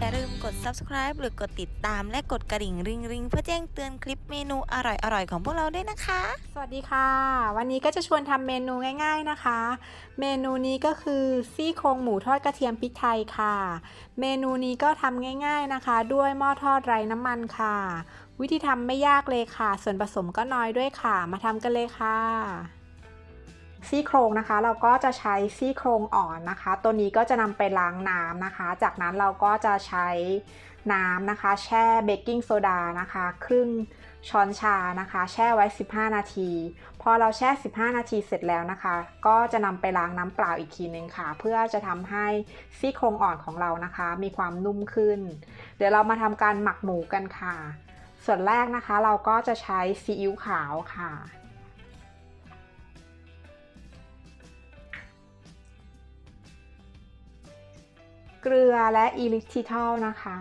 อย่าลืมกด subscribe หรือกดติดตามและกดกระดิ่งริงริงเพื่อแจ้งเตือนคลิปเมนูอร่อยๆของพวกเราด้วยนะคะ สวัสดีค่ะ วันนี้ก็จะชวนทำเมนูง่ายๆนะคะ เมนูนี้ก็คือซี่โครงหมูทอดกระเทียมพริกไทยค่ะ เมนูนี้ก็ทำง่าย ๆนะคะ ด้วยหม้อทอดไร้น้ำมันค่ะ วิธีทำไม่ยากเลยค่ะ ส่วนผสมก็น้อยด้วยค่ะ มาทำกันเลยค่ะ ซี่โครงนะคะ เราก็จะใช้ซี่โครงอ่อนนะคะ ตัวนี้ก็จะนำไปล้างน้ำนะคะ จากนั้นเราก็จะใช้น้ำนะคะ แช่เบกกิ้งโซดานะคะ ครึ่งช้อนชานะคะ แช่ไว้ 15 นาที พอเราแช่ 15 นาทีเสร็จแล้วนะคะ ก็จะนำไปล้างน้ำเปล่าอีกทีนึงค่ะ เพื่อจะทำให้ซี่โครงอ่อนของเรานะคะ มีความนุ่มขึ้น เดี๋ยวเรามาทำการหมักหมูกันค่ะ ส่วนแรกนะคะ เราก็จะใช้ซีอิ๊วขาวค่ะ เกลือและอีลิทิทอลนะคะ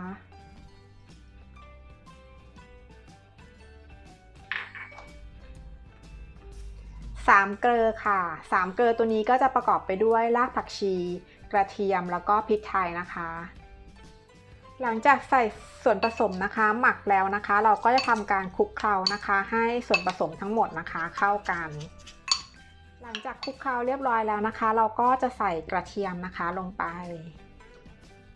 สามเกลือค่ะ สามเกลือตัวนี้ก็จะประกอบไปด้วยรากผักชี กระเทียมแล้วก็พริกไทยนะคะ หลังจากใส่ส่วนผสมนะคะหมักแล้วนะคะ เราก็จะทำการคลุกเคล้านะคะ ให้ส่วนผสมทั้งหมดนะคะเข้ากันหลังจากคลุกเคล้าเรียบร้อยแล้วนะคะ เราก็จะใส่กระเทียมนะคะลงไป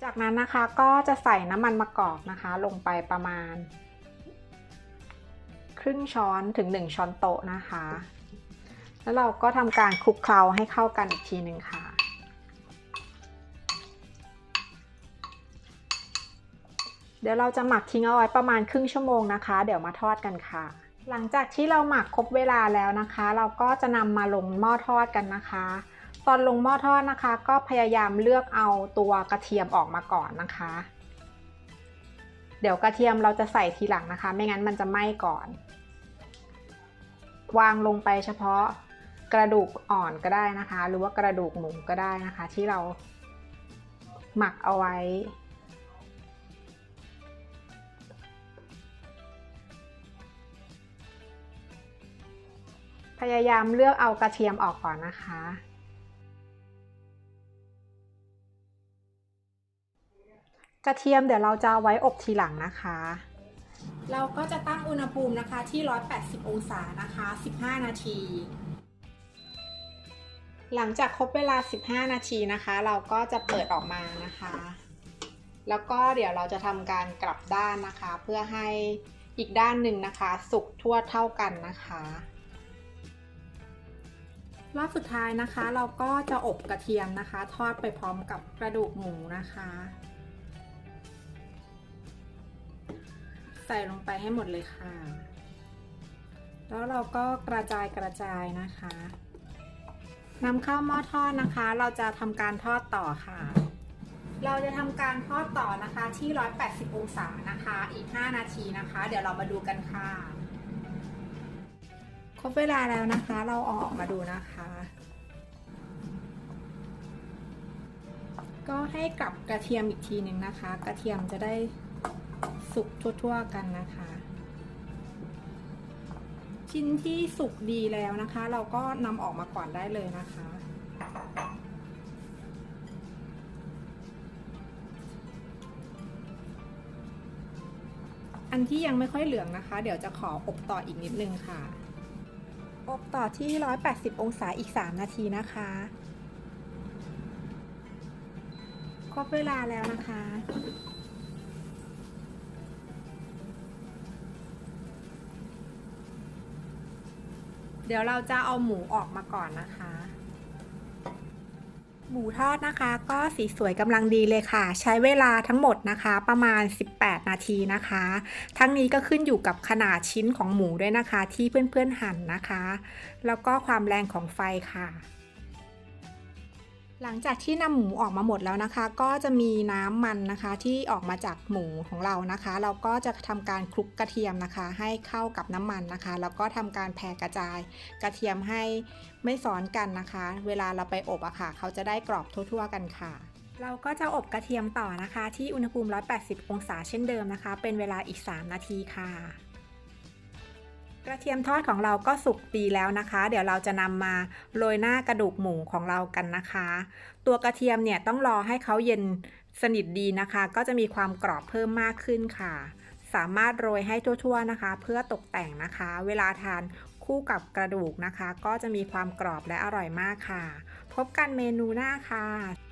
จากนั้นนะคะก็จะใส่น้ำมันมะกอกนะคะ ลงไปประมาณ ครึ่งช้อนถึง 1 ช้อนโต๊ะนะคะ แล้วเราก็ทำการคลุกเคล้าให้เข้ากันอีกทีหนึ่งค่ะเดี๋ยวเราจะหมักทิ้งเอาไว้ประมาณครึ่งชั่วโมงนะคะ เดี๋ยวมาทอดกันค่ะ หลังจากที่เราหมักครบเวลาแล้วนะคะ เราก็จะนำมาลงหม้อทอดกันนะคะ ตอนลงหม้อทอดนะคะ ก็พยายามเลือกเอาตัวกระเทียมออกมาก่อนนะคะ เดี๋ยวกระเทียมเราจะใส่ทีหลังนะคะ ไม่งั้นมันจะไหม้ก่อน วางลงไปเฉพาะกระดูกอ่อนก็ได้นะคะ หรือว่ากระดูกหมูก็ได้นะคะ ที่เราหมักเอาไว้ พยายามเลือกเอากระเทียมออกก่อนนะคะ กระเทียมเดี๋ยวเราจะเอาไว้อบทีหลังนะคะ เราก็จะตั้งอุณหภูมินะคะที่ 180 องศานะคะ 15 นาที หลังจากครบเวลา 15 นาทีนะคะ เราก็จะเปิดออกมานะคะ แล้วก็เดี๋ยวเราจะทำการกลับด้านนะคะ เพื่อให้อีกด้านหนึ่งนะคะ สุกทั่วเท่ากันนะคะรอบสุดท้ายนะคะ เราก็จะอบกระเทียมนะคะ ทอดไปพร้อมกับกระดูกหมูนะคะ ส่ลงไปให้หมดเลยค่ะ แล้วเราก็กระจายกระจายนะคะนำเข้าหม้อทอดนะคะ เราจะทำการทอดต่อค่ะ เราจะทำการทอดต่อนะคะที่ 180 องศานะคะ อีก 5 นาทีนะคะ เดี๋ยวเรามาดูกันค่ะ ครบเวลาแล้วนะคะ เราออกมาดูนะคะ ก็ให้กลับกระเทียมอีกทีหนึ่งนะคะ กระเทียมจะได้ สุกทั่วๆกันนะคะ ชิ้นที่สุกดีแล้วนะคะ เราก็นำออกมาก่อนได้เลยนะคะ อันที่ยังไม่ค่อยเหลืองนะคะ เดี๋ยวจะขออบต่ออีกนิดนึงค่ะ อบต่อที่ 180 องศาอีก 3 นาทีนะคะครบเวลาแล้วนะคะ เดี๋ยวเราจะเอาหมูออกมาก่อนนะคะ หมูทอดนะคะ ก็สีสวยกำลังดีเลยค่ะ ใช้เวลาทั้งหมดนะคะ ประมาณ 18 นาทีนะคะ ทั้งนี้ก็ขึ้นอยู่กับขนาดชิ้นของหมูด้วยนะคะ ที่เพื่อนๆหั่นนะคะ แล้วก็ความแรงของไฟค่ะ หลังจากที่นำหมูออกมาหมดแล้วนะคะ ก็จะมีน้ำมันนะคะที่ออกมาจากหมูของเรานะคะ เราก็จะทำการคลุกกระเทียมนะคะ ให้เข้ากับน้ำมันนะคะ แล้วก็ทำการแผ่กระจายกระเทียมให้ไม่ซ้อนกันนะคะ เวลาเราไปอบอะค่ะ เขาจะได้กรอบทั่ว ๆ กันค่ะ เราก็จะอบกระเทียมต่อนะคะ ที่อุณหภูมิ 180 องศาเช่นเดิมนะคะ เป็นเวลาอีก 3 นาทีค่ะ กระเทียมทอดของเราก็สุกดีแล้วนะคะ เดี๋ยวเราจะนำมาโรยหน้ากระดูกหมูของเรากันนะคะ ตัวกระเทียมเนี่ยต้องรอให้เขาเย็นสนิทดีนะคะ ก็จะมีความกรอบเพิ่มมากขึ้นค่ะ สามารถโรยให้ทั่วๆนะคะ เพื่อตกแต่งนะคะ เวลาทานคู่กับกระดูกนะคะ ก็จะมีความกรอบและอร่อยมากค่ะ พบกันเมนูหน้าค่ะ